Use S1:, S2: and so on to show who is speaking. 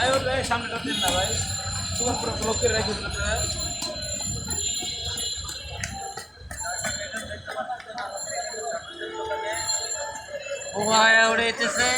S1: তাই
S2: ওর গায়ে সামনেটা দিন না ভাই। তোমার পুরো ব্লক করে রেখে
S1: ও ভাই উড়ে যেতেছে